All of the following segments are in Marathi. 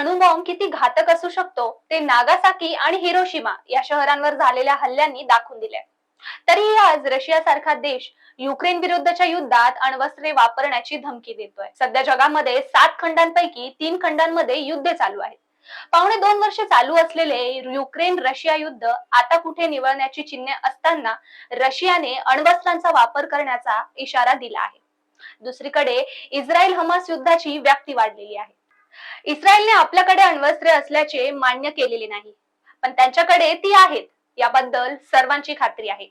अणुबॉम्ब किती घातक असू शकतो ते नागासाकी आणि हिरोशिमा या शहरांवर झालेल्या हल्ल्यांनी दाखवून दिले तरीही आज रशिया सारखा देश युक्रेन विरुद्धच्या युद्धात अण्वस्त्रे वापरण्याची धमकी देतोय. सध्या जगामध्ये सात खंडांपैकी तीन खंडांमध्ये युद्ध चालू आहे पावणे दोन वर्ष चालू असलेले युक्रेन रशिया युद्ध आता कुठे निवळण्याची चिन्हे असताना रशियाने अण्वस्त्रांचा वापर करण्याचा इशारा दिला आहे. दुसरीकडे इस्रायल हमास युद्धाची व्याप्ती वाढलेली आहे. इस्रायलने आपल्याकडे अण्वस्त्रे असल्याचे मान्य केलेले नाही पण त्यांच्याकडे ती आहेत याबद्दल सर्वांची खात्री आहे.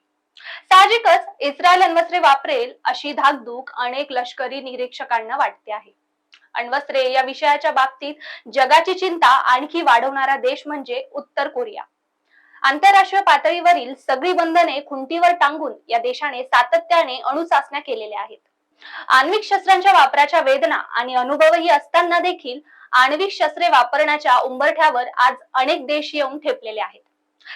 साहजिकच इस्रायल अण्वस्त्रे वापरेल अशी धाकधूक अनेक लष्करी निरीक्षकांना वाटते आहे. अण्वस्त्रे या विषयाच्या बाबतीत जगाची चिंता आणखी वाढवणारा देश म्हणजे उत्तर कोरिया. आंतरराष्ट्रीय पातळीवरील सगळी बंधने खुंटीवर टांगून या देशाने सातत्याने अणुचाचण्या केलेल्या आहेत. आण्विक शस्त्रांच्या वापराच्या वेदना आणि अनुभवही असताना देखील आण्विक शस्त्रे वापरण्याच्या उंबरठ्यावर आज अनेक देश येऊन ठेपलेले आहेत.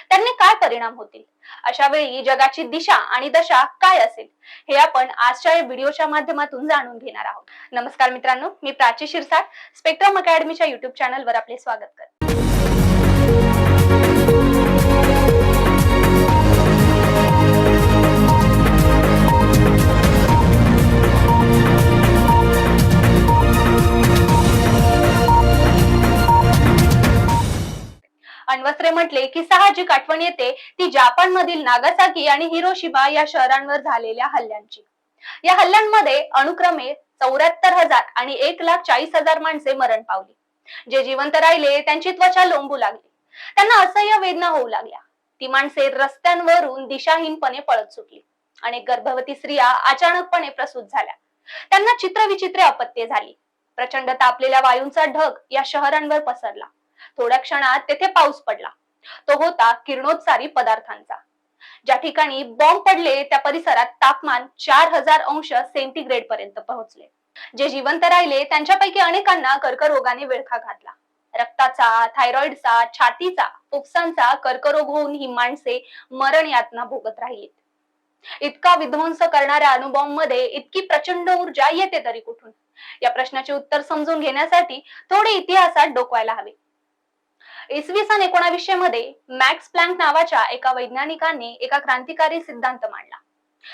त्यांनी काय परिणाम होतील? अशा वेळी जगाची दिशा आणि दशा काय असेल? हे आपण आजच्या या व्हिडिओच्या माध्यमातून जाणून घेणार आहोत. नमस्कार मित्रांनो मी प्राची शिरसाट स्पेक्ट्रम अकॅडमीच्या युट्यूब चॅनलवर आपले स्वागत करते. ठाकरे म्हटले की साहजिक आठवण येते ती जपान मधील नागासाकी आणि हिरोशिमा या शहरांवर झालेल्या हल्ल्यांची. या हल्ल्यांमध्ये अनुक्रमे चौऱ्याहत्तर हजार आणि एक लाख चाळीस हजार माणसे मरण पावली. जे जिवंत राहिले त्यांची त्वचा लोंबू लागली. त्यांना असह्य वेदना होऊ लागल्या. ती माणसे रस्त्यांवरून दिशाहीनपणे पळत सुटली. अनेक गर्भवती स्त्रिया अचानकपणे प्रसूत झाल्या. त्यांना चित्रविचित्रे अपत्ये झाली. प्रचंड तापलेल्या वायूंचा ढग या शहरांवर पसरला. थोड्या क्षणात तेथे पाऊस पडला. तो होता किरणोत्सारी पदार्थांचा. ज्या ठिकाणी बॉम्ब पडले त्या परिसरात तापमान चार हजार अंश सेंटीग्रेड पर्यंत पोहोचले. जे जिवंत राहिले त्यांच्यापैकी अनेकांना कर्करोगाने विळखा घातला. रक्ताचा थायरॉइडचा छातीचा फुफ्सांचा कर्करोग होऊन ही माणसे मरण यातना भोगत राहिलीत. इतका विध्वंस करणाऱ्या अणुबॉम्बमध्ये इतकी प्रचंड ऊर्जा येते तरी कुठून? या प्रश्नाचे उत्तर समजून घेण्यासाठी थोडे इतिहासात डोकवायला हवे. इसवी सन एकोणावीसशे मध्ये मॅक्स प्लँक नावाच्या एका वैज्ञानिकाने एका क्रांतिकारी सिद्धांत मांडला.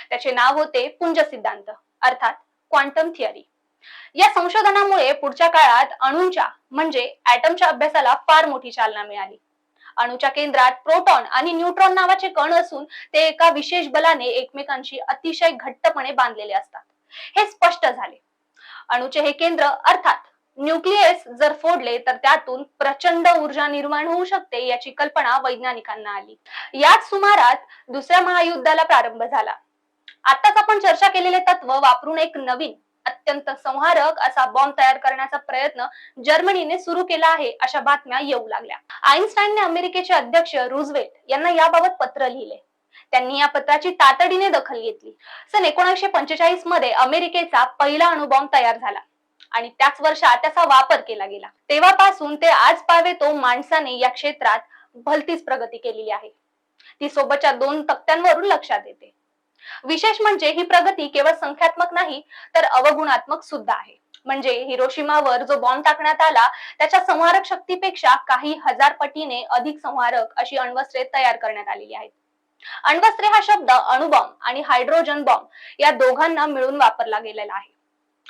त्याचे नाव होते पुंज सिद्धांत अर्थात क्वांटम थिअरी या संशोधनामुळे पुढच्या काळात अणूंच्या म्हणजे ऍटमच्या अभ्यासाला फार मोठी चालना मिळाली. अणूच्या केंद्रात प्रोटॉन आणि न्यूट्रॉन नावाचे कण असून ते एका विशेष बलाने एकमेकांशी अतिशय घट्टपणे बांधलेले असतात. हे स्पष्ट झाले. अणूचे हे केंद्र अर्थात न्यूक्लियस जर फोडले तर त्यातून प्रचंड ऊर्जा निर्माण होऊ शकते याची कल्पना वैज्ञानिकांना आली. याच सुमारात दुसऱ्या महायुद्धाला प्रारंभ झाला. आताच आपण चर्चा केलेले तत्व वापरून एक नवीन अत्यंत संहारक असा बॉम्ब तयार करण्याचा प्रयत्न जर्मनीने सुरू केला आहे अशा बातम्या येऊ लागल्या. आईन्स्टाईनने अमेरिकेचे अध्यक्ष रुझवेल्ट यांना याबाबत पत्र लिहिले. त्यांनी या पत्राची तातडीने दखल घेतली. सन एकोणीसशे पंचेचाळीसमध्ये अमेरिकेचा पहिला अणुबॉम्ब तयार झाला. आणि त्याच वर्षात त्याचा वापर केला गेला. तेव्हापासून ते आज पावे तो माणसाने या क्षेत्रात भलतीच प्रगती केलेली आहे. ती सोबतच्या दोन तक्त्यांवरून लक्षात येते. विशेष म्हणजे ही प्रगती केवळ संख्यात्मक नाही तर अवगुणात्मक सुद्धा आहे. म्हणजे हिरोशिमावर जो बॉम्ब टाकण्यात आला त्याच्या संहारक शक्तीपेक्षा काही हजार पटीने अधिक संहारक अशी अण्वस्त्रे तयार करण्यात आलेली आहेत. अण्वस्त्रे हा शब्द अणुबॉम्ब आणि हायड्रोजन बॉम्ब या दोघांना मिळून वापरला गेलेला आहे.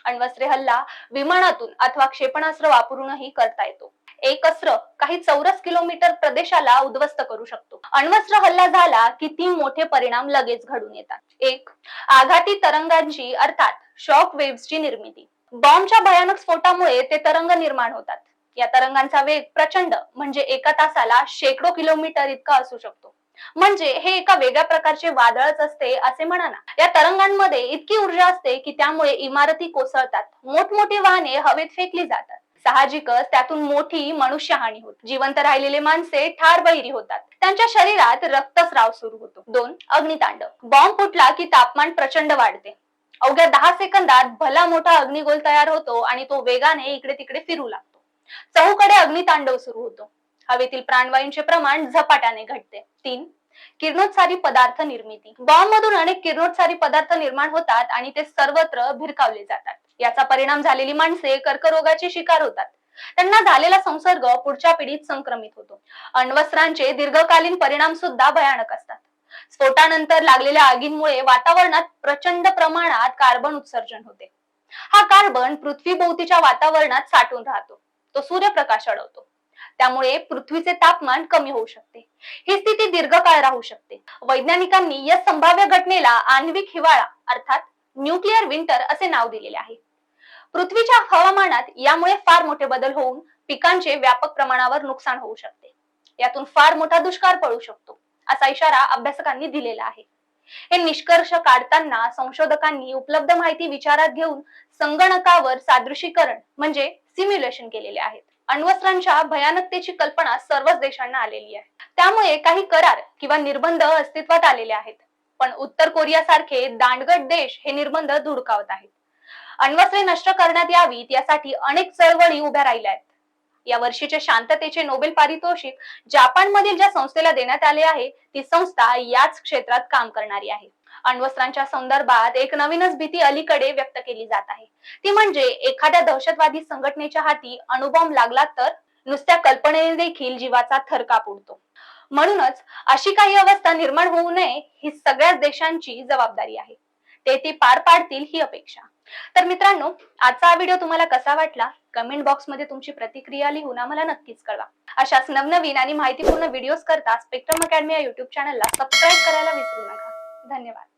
अण्वस्त्रे हल्ला विमानातून अथवा क्षेपणास्त्र वापरूनही करता येतो. एक अस्त्र काही चौरस किलोमीटर प्रदेशाला उद्ध्वस्त करू शकतो. अण्वस्त्र हल्ला झाला की तीन मोठे परिणाम लगेच घडून येतात. एक आघाती तरंगांची अर्थात शॉक वेव्हची निर्मिती. बॉम्बच्या भयानक स्फोटामुळे ते तरंग निर्माण होतात. या तरंगांचा वेग प्रचंड म्हणजे एका तासाला शेकडो किलोमीटर इतका असू शकतो. म्हणजे हे एका वेगळ्या प्रकारचे वादळच असते असे म्हणा ना. या तरंगांमध्ये इतकी ऊर्जा असते की त्यामुळे इमारती कोसळतात. मोठमोठी वाहने हवेत फेकली जातात. साहजिकच त्यातून मोठी मनुष्यहानी होते. जिवंत राहिलेले माणसे ठार बहिरी होतात. त्यांच्या शरीरात रक्तस्राव सुरू होतो. दोन अग्नितांडव. बॉम्ब फुटला की तापमान प्रचंड वाढते. अवघ्या दहा सेकंदात भला मोठा अग्निगोल तयार होतो आणि तो वेगाने इकडे तिकडे फिरू लागतो. चहूकडे अग्नितांडव सुरू होतो. हवेतील प्राणवायूंचे प्रमाण झपाट्याने घटते. तीन किरणोत्सारी पदार्थ निर्मिती. बॉम्ब मधून अनेक किरणोत्सारी पदार्थ निर्माण होतात आणि ते सर्वत्र भिरकावले जातात. याचा परिणाम झालेली माणसे कर्करोगाची शिकार होतात. त्यांना झालेला संसर्ग पुढच्या पिढीत संक्रमित होतो. अण्वस्त्रांचे दीर्घकालीन परिणाम सुद्धा भयानक असतात. स्फोटानंतर लागलेल्या आगींमुळे वातावरणात प्रचंड प्रमाणात कार्बन उत्सर्जन होते. हा कार्बन पृथ्वीभोवतीच्या वातावरणात साठून राहतो. तो सूर्यप्रकाश अडवतो. त्यामुळे पृथ्वीचे तापमान कमी होऊ शकते. ही स्थिती दीर्घकाळ राहू शकते. वैज्ञानिकांनी या संभाव्य घटनेला आण्विक हिवाळा अर्थात न्यूक्लिअर विंटर असे नाव दिलेले आहे. पृथ्वीच्या हवामानात यामुळे फार मोठे बदल होऊन पिकांचे व्यापक प्रमाणावर नुकसान होऊ शकते. यातून फार मोठा दुष्काळ पडू शकतो असा इशारा अभ्यासकांनी दिलेला आहे. हे निष्कर्ष काढताना संशोधकांनी उपलब्ध माहिती विचारात घेऊन संगणकावर सादृशीकरण म्हणजे सिम्युलेशन केलेले आहेत. अण्वस्त्रांच्या भयानकतेची कल्पना सर्वच देशांना आलेली आहे. त्यामुळे काही करार किंवा निर्बंध अस्तित्वात आलेले आहेत. पण उत्तर कोरिया सारखे दांडगट देश हे निर्बंध धुडकावत आहेत. अण्वस्त्रे नष्ट करण्यात यावीत यासाठी अनेक चळवळी उभ्या राहिल्या आहेत. या वर्षीचे शांततेचे नोबेल पारितोषिक जापानमधील ज्या संस्थेला देण्यात आले आहे ती संस्था याच क्षेत्रात काम करणारी आहे. अण्वस्त्रांच्या संदर्भात एक नवीनच भीती अलीकडे व्यक्त केली जात आहे. ती म्हणजे एखाद्या दहशतवादी संघटनेच्या हाती अणुबॉम्ब लागला तर नुसत्या कल्पनेने देखील जीवाचा थरकाप उडतो. म्हणूनच अशी काही अवस्था निर्माण होऊ नये ही सगळ्याच देशांची जबाबदारी आहे. ते ती पार पाडतील ही अपेक्षा. तर मित्रांनो आजचा हा व्हिडिओ तुम्हाला कसा वाटला? कमेंट बॉक्समध्ये तुमची प्रतिक्रिया लिहून आम्हाला नक्कीच कळवा. अशाच नवनवीन आणि माहितीपूर्ण व्हिडिओज करता स्पेक्ट्रम अकॅडमी या युट्यूब चॅनलला सबस्क्राईब करायला विसरू नका. धन्यवाद.